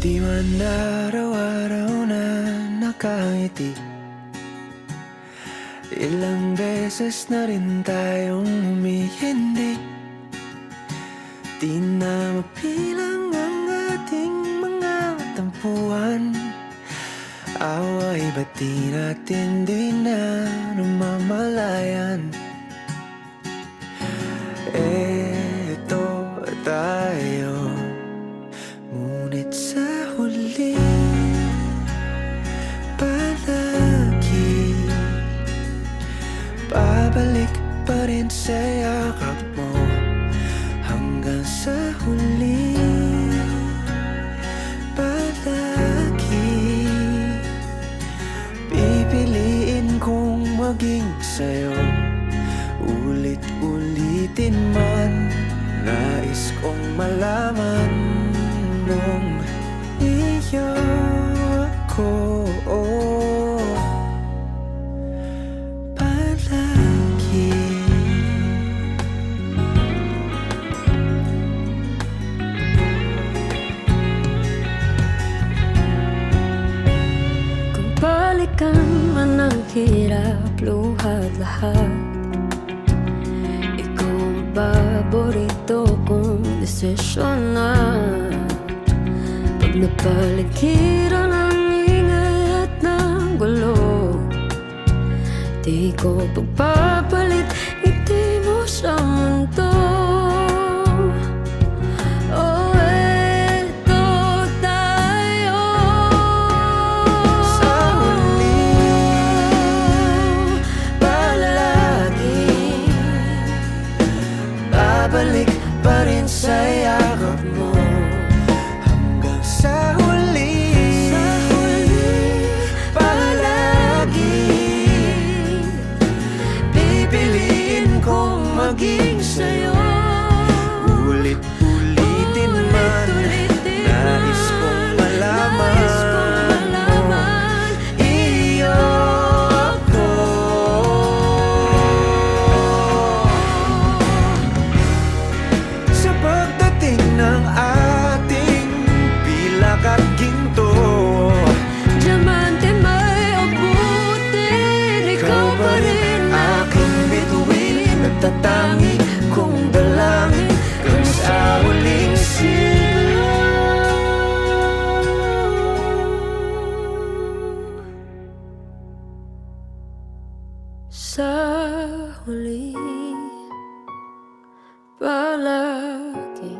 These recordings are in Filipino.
Di man araw-araw na nakangiti Ilang beses na rin tayong humihindi. Di na mapilang ang ating mga tampuhan. Away ba't di natin di na namamalayan? Eto sa yakap mo Hanggang sa huli. Palagi Pipiliin kong maging sa'yo. Ulit-ulitin man Nais kong malaman Nung iyo balikan man ang hirap, luhat lahat. Ikaw ang paborito kong desisyon na Pag napaligiran ang ingay at ng gulo Di ko pagpapalit, Babalik pa rin sa yakap mo Sa huli. Palagi.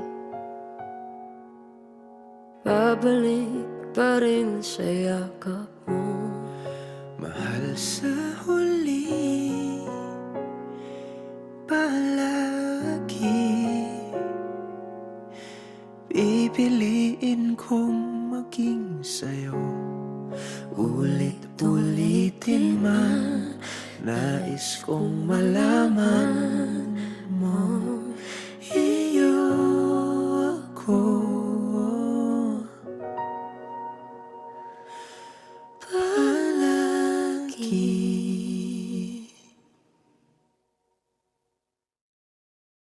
Babalik pa rin sa yakap mo. Mahal sa huli. Palagi. Pipiliin kong maging sa'yo. Ulit-ulitin Nais kong malaman mo Iyo ako. Palagi